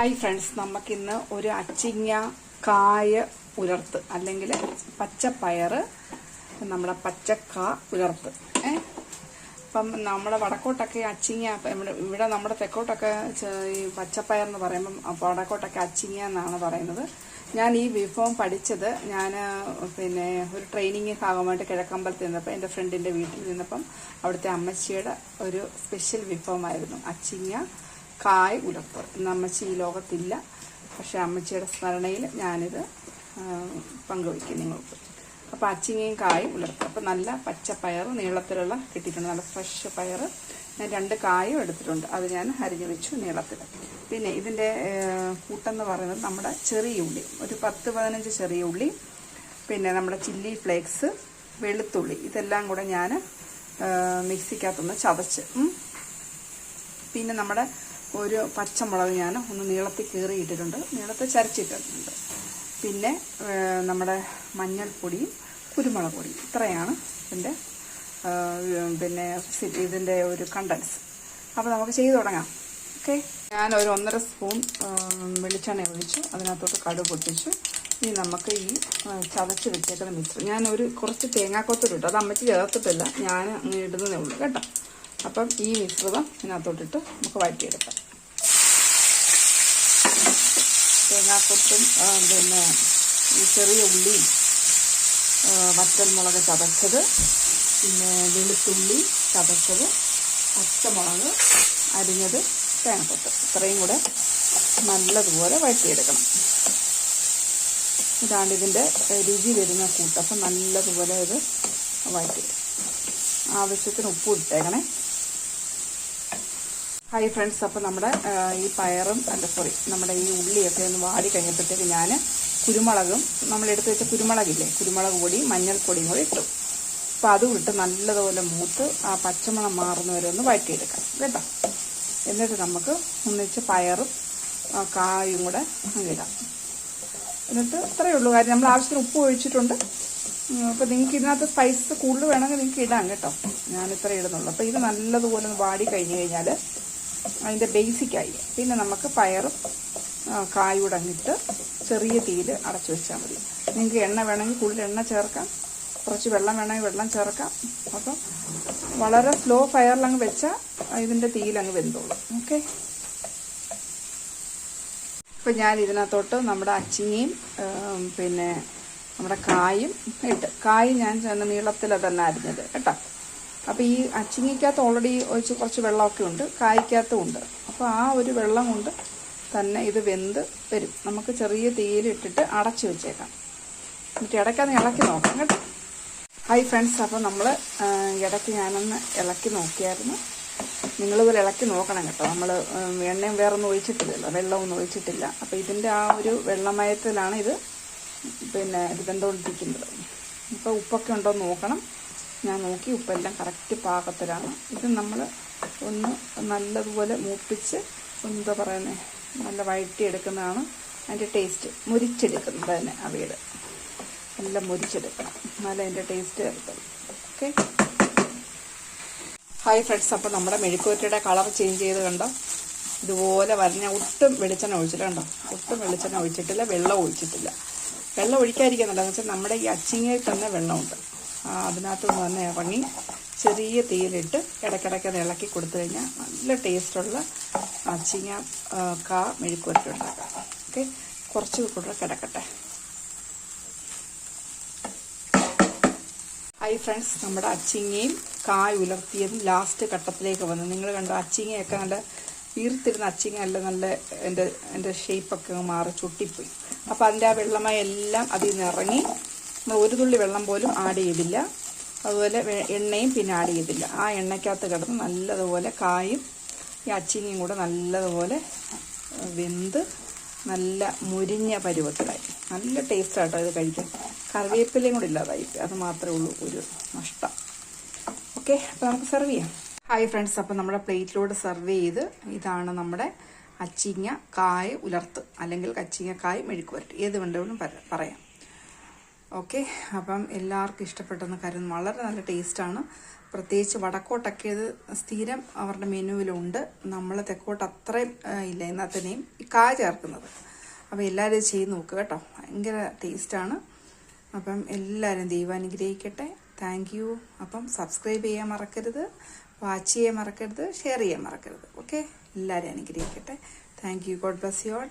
Hi friends നമുക്കിന്ന് ഒരു അച്ചിങ്ങ കായ ഉലർത്ത് അല്ലെങ്കിൽ പച്ചപ്പയർ നമ്മുടെ പച്ചക്ക ഉലർത്ത് ഏ? അപ്പം നമ്മുടെ വടക്കോട്ടൊക്കെ അച്ചിങ്ങ ഇവിടെ നമ്മുടെ തെക്കോട്ടൊക്കെ ഈ പച്ചപ്പയർ എന്ന് പറയുമ്പം വടക്കോട്ടൊക്കെ അച്ചിങ്ങ എന്നാണ് പറയുന്നത്. ഞാൻ ഈ വിഭവം പഠിച്ചത് ഞാൻ പിന്നെ ഒരു ട്രെയിനിങ് ഭാഗമായിട്ട് കിഴക്കമ്പലത്തിൽ നിന്നപ്പോൾ എന്റെ ഫ്രണ്ടിന്റെ വീട്ടിൽ നിന്നപ്പം അവിടുത്തെ അമ്മച്ചിയുടെ ഒരു സ്പെഷ്യൽ വിഭവമായിരുന്നു അച്ചിങ്ങ കായ് ഉടപ്പ്. ഇന്ന് അമ്മച്ചി ഈ ലോകത്തില്ല. പക്ഷെ അമ്മച്ചിയുടെ സ്മരണയിൽ ഞാനിത് പങ്കുവയ്ക്കും നിങ്ങൾക്ക്. അപ്പോൾ അച്ചിങ്ങയും കായും ഉലർത്തും അപ്പോൾ നല്ല പച്ച പയർ നീളത്തിലുള്ള കിട്ടിയിട്ടുണ്ട്. നല്ല ഫ്രഷ് പയർ ഞാൻ രണ്ട് കായും എടുത്തിട്ടുണ്ട്. അത് ഞാൻ അരിഞ്ഞു വെച്ചു നീളത്തിൽ. പിന്നെ ഇതിന്റെ കൂട്ടെന്ന് പറയുന്നത് നമ്മുടെ ചെറിയ ഉള്ളി. ഒരു പത്ത് പതിനഞ്ച് ചെറിയ ഉള്ളി. പിന്നെ നമ്മുടെ ചില്ലി ഫ്ലേക്സ് വെളുത്തുള്ളി. ഇതെല്ലാം കൂടെ ഞാൻ മിക്സിക്കകത്തൊന്ന് ചതച്ച്. പിന്നെ നമ്മുടെ ഒരു പച്ചമുളക് ഞാൻ ഒന്ന് നീളത്തിൽ കീറിയിട്ടിട്ടുണ്ട്. നീളത്തിൽ ചരച്ചിട്ടിട്ടുണ്ട്. പിന്നെ നമ്മുടെ മഞ്ഞൾപ്പൊടിയും കുരുമുളക് പൊടിയും. ഇത്രയാണ് ഇതിന്റെ പിന്നെ ഇതിന്റെ ഒരു കണ്ടൻസ് അപ്പോൾ നമുക്ക് ചെയ്തു തുടങ്ങാം. ഓക്കെ? ഞാൻ ഒരു ഒന്നര സ്പൂൺ വെളിച്ചെണ്ണ ഒഴിച്ചു അതിനകത്തോട്ട് കടുക് പൊട്ടിച്ചു. ഇനി നമുക്ക് ഈ ചതച്ച് വെച്ചേക്കുന്ന മിക്സ് ഞാനൊരു കുറച്ച് തേങ്ങാക്കൊത്തിട്ടു അത് അമ്മച്ചി ചേർത്തിട്ടില്ല. ഞാൻ ഇടുന്നതേ ഉള്ളൂ. കേട്ടോ? അപ്പം ഈ മിശ്രിതം ഇതിനകത്തോട്ടിട്ട് നമുക്ക് വഴറ്റിയെടുക്കാം. തേങ്ങാക്കൊത്തും പിന്നെ ഈ ചെറിയ ഉള്ളി വറ്റൽമുളക് ചതച്ചത് പിന്നെ വെളുത്തുള്ളി ചതച്ചത് പച്ചമുളക് അരിഞ്ഞത് തേങ്ങക്കൊത്ത്. ഇത്രയും കൂടെ നല്ലതുപോലെ വഴറ്റിയെടുക്കണം. ഇതാണ് ഇതിന്റെ രുചി വരുന്ന കൂട്ടപ്പം നല്ലതുപോലെ ഇത് വഴറ്റിയെടുക്കും. ആവശ്യത്തിന് ഉപ്പ് ഇട്ടേക്കണേ. ഹായ് ഫ്രണ്ട്സ് അപ്പോൾ നമ്മുടെ ഈ പയറും അല്ല സോറി നമ്മുടെ ഈ ഉള്ളിയൊക്കെ ഒന്ന് വാടി കഴിഞ്ഞപ്പോഴത്തേക്ക് ഞാൻ കുരുമുളകും നമ്മളെടുത്ത് വെച്ച കുരുമുളകില്ലേ കുരുമുളക് പൊടിയും മഞ്ഞൾപ്പൊടിയും കൂടി ഇട്ടു. അപ്പോൾ അതും ഇട്ട് നല്ലതുപോലെ മൂത്ത് ആ പച്ചമണം മാറുന്ന വരെ ഒന്ന് വഴറ്റിയെടുക്കാം കേട്ടോ? എന്നിട്ട് നമുക്ക് ഒന്നിച്ച് പയറും കായും കൂടെ ഇടാം. എന്നിട്ട് ഇത്രയേ ഉള്ളൂ കാര്യം. നമ്മൾ ആവശ്യത്തിന് ഉപ്പ് ഒഴിച്ചിട്ടുണ്ട്. അപ്പോൾ നിങ്ങൾക്ക് ഇതിനകത്ത് സ്പൈസ് കൂടുതൽ വേണമെങ്കിൽ നിങ്ങൾക്ക് ഇടാം കേട്ടോ? ഞാൻ ഇത്ര ഇടുന്നുള്ളൂ. അപ്പോൾ ഇത് നല്ലതുപോലെ ഒന്ന് വാടി കഴിഞ്ഞ് കഴിഞ്ഞാൽ അതിന്റെ ബേസിക്കായി. പിന്നെ നമുക്ക് പയറും കായൂടെ ചെറിയ തീയിൽ അടച്ചു വെച്ചാൽ മതി. നിങ്ങൾക്ക് എണ്ണ വേണമെങ്കിൽ കൂടുതൽ എണ്ണ ചേർക്കാം. കുറച്ച് വെള്ളം വേണമെങ്കിൽ വെള്ളം ചേർക്കാം. അപ്പം വളരെ സ്ലോ ഫയറിലങ്ങ് വെച്ചാൽ ഇതിന്റെ തീയിലങ്ങ് വെന്തോളും. ഓക്കെ? ഇപ്പം ഞാൻ ഇതിനകത്തോട്ട് നമ്മുടെ അച്ചിങ്ങയും പിന്നെ നമ്മുടെ കായും ഇട്ട്. കായ് ഞാൻ ചെന്ന് നീളത്തിൽ തന്നെ അരിഞ്ഞത്. കേട്ടോ? അപ്പോൾ ഈ അച്ചിങ്ങയ്ക്കകത്ത് ഓൾറെഡി ഒഴിച്ച് കുറച്ച് വെള്ളമൊക്കെ ഉണ്ട് കായ്ക്കകത്തും ഉണ്ട്. അപ്പോൾ ആ ഒരു വെള്ളം കൊണ്ട് തന്നെ ഇത് വെന്ത് വരും. നമുക്ക് ചെറിയ തീയിലിട്ടിട്ട് അടച്ചു വെച്ചേക്കാം. എന്നിട്ട് ഇടയ്ക്കൊന്ന് ഇളക്കി നോക്കാം കേട്ടോ. ഹായ് ഫ്രണ്ട്സ് അപ്പോൾ നമ്മൾ ഇടയ്ക്ക് ഞാനൊന്ന് ഇളക്കി നോക്കിയായിരുന്നു. നിങ്ങളിതുപോലെ ഇളക്കി നോക്കണം കേട്ടോ. നമ്മൾ എണ്ണയും വേറൊന്നും ഒഴിച്ചിട്ടില്ലല്ലോ വെള്ളമൊന്നും ഒഴിച്ചിട്ടില്ല. അപ്പോൾ ഇതിന്റെ ആ ഒരു വെള്ളമയത്തിലാണ് ഇത് പിന്നെ ഇത് വെന്തുകൊണ്ടിരിക്കുന്നത്. ഇപ്പോൾ ഉപ്പൊക്കെ ഉണ്ടോ എന്ന് നോക്കണം. ഞാൻ നോക്കി ഉപ്പെല്ലാം കറക്റ്റ് പാകത്തിലാണ്. ഇത് നമ്മൾ ഒന്ന് നല്ലതുപോലെ മൂപ്പിച്ച് എന്താ പറയുന്നത് നല്ല വഴറ്റിയെടുക്കുന്നതാണ് അതിന്റെ ടേസ്റ്റ് മുരിച്ചെടുക്കുന്നത് തന്നെ അവയുടെ നല്ല മുരിച്ചെടുക്കണം. എന്നാലേ അതിന്റെ ടേസ്റ്റ് വരത്തുള്ളൂ. ഓക്കെ ഹായ് ഫ്രണ്ട്സ് അപ്പോൾ നമ്മുടെ മെഴുക്കുവരട്ടിയുടെ കളർ ചേഞ്ച് ചെയ്ത് കണ്ടോ? ഇതുപോലെ വരഞ്ഞ ഒട്ടും വെളിച്ചെണ്ണ ഒഴിച്ചില്ല കണ്ടോ? ഒട്ടും വെളിച്ചെണ്ണ ഒഴിച്ചിട്ടില്ല വെള്ളം ഒഴിച്ചിട്ടില്ല. വെള്ളം ഒഴിക്കാതിരിക്കുന്നുണ്ടോ. എന്ന് വെച്ചാൽ നമ്മുടെ ഈ അച്ചിങ്ങയിൽ തന്നെ വെള്ളമുണ്ട്. ആ അതിനകത്ത് നിന്ന് തന്നെ ഇറങ്ങി ചെറിയ തീയിലിട്ട് ഇടയ്ക്കിടയ്ക്ക് അത് ഇളക്കി കൊടുത്തു കഴിഞ്ഞാൽ നല്ല ടേസ്റ്റുള്ള അച്ചിങ്ങ ആ, കാ മെഴുക്കുവരട്ടി ഉണ്ടാക്കാം. ഓക്കെ? കുറച്ച് കൂടെ കിടക്കട്ടെ. ഹായ് ഫ്രണ്ട്സ് നമ്മുടെ അച്ചിങ്ങയും കായ് ഉലർത്തിയതും ലാസ്റ്റ് ഘട്ടത്തിലേക്ക് വന്നു. നിങ്ങൾ കണ്ടു അച്ചിങ്ങയൊക്കെ നല്ല ഈർത്തിരുന്ന അച്ചിങ്ങ അല്ല നല്ല എന്റെ എന്റെ ഷേപ്പൊക്കെ മാറി ചുട്ടിപ്പോയി. അപ്പോൾ അതിന്റെ ആ വെള്ളമായി എല്ലാം അതിൽ നിന്ന് ഇറങ്ങി നമ്മൾ ഒരു തുള്ളി വെള്ളം പോലും ആഡ് ചെയ്തില്ല. അതുപോലെ എണ്ണയും പിന്നെ ആഡ് ചെയ്തില്ല. ആ എണ്ണയ്ക്കകത്ത് കിടന്ന് നല്ലതുപോലെ കായും ഈ അച്ചിങ്ങയും കൂടെ നല്ലതുപോലെ വെന്ത് നല്ല മുരിഞ്ഞ പരുവത്തിലായി. നല്ല ടേസ്റ്റാട്ടോ ഇത് കഴിക്കാൻ. കറിവേപ്പിലയും കൂടെ ഇല്ലാതായി. അത് മാത്രമേ ഉള്ളൂ ഒരു നഷ്ടം. ഓക്കെ അപ്പോൾ നമുക്ക് സെർവ് ചെയ്യാം. ഹായ് ഫ്രണ്ട്സ് അപ്പോൾ നമ്മുടെ പ്ലേറ്റിലൂടെ സെർവ് ചെയ്ത് ഇതാണ് നമ്മുടെ അച്ചിങ്ങ കായ് ഉലർത്ത് അല്ലെങ്കിൽ അച്ചിങ്ങ കായ് മെഴുക്ക് വരട്ടി ഏത് വേണ്ടവരും പറയാം. ഓക്കെ അപ്പം എല്ലാവർക്കും ഇഷ്ടപ്പെട്ടെന്ന് കരുതുന്നു വളരെ നല്ല ടേസ്റ്റാണ്. പ്രത്യേകിച്ച് വടക്കോട്ടൊക്കെ ഇത് സ്ഥിരം അവരുടെ മെനുവിലുണ്ട്. നമ്മൾ തെക്കോട്ട് അത്രയും ഇല്ല എന്നാൽ തന്നെയും കായ ചേർക്കുന്നത്. അപ്പോൾ എല്ലാവരും ചെയ്ത് നോക്കുക കേട്ടോ. ഭയങ്കര ടേസ്റ്റാണ്. അപ്പം എല്ലാവരും ദൈവം അനുഗ്രഹിക്കട്ടെ. Thank U. അപ്പം സബ്സ്ക്രൈബ് ചെയ്യാൻ മറക്കരുത്. വാച്ച് ചെയ്യാൻ മറക്കരുത്. ഷെയർ ചെയ്യാൻ മറക്കരുത്. ഓക്കെ? എല്ലാവരും അനുഗ്രഹിക്കട്ടെ. Thank you. God bless you all.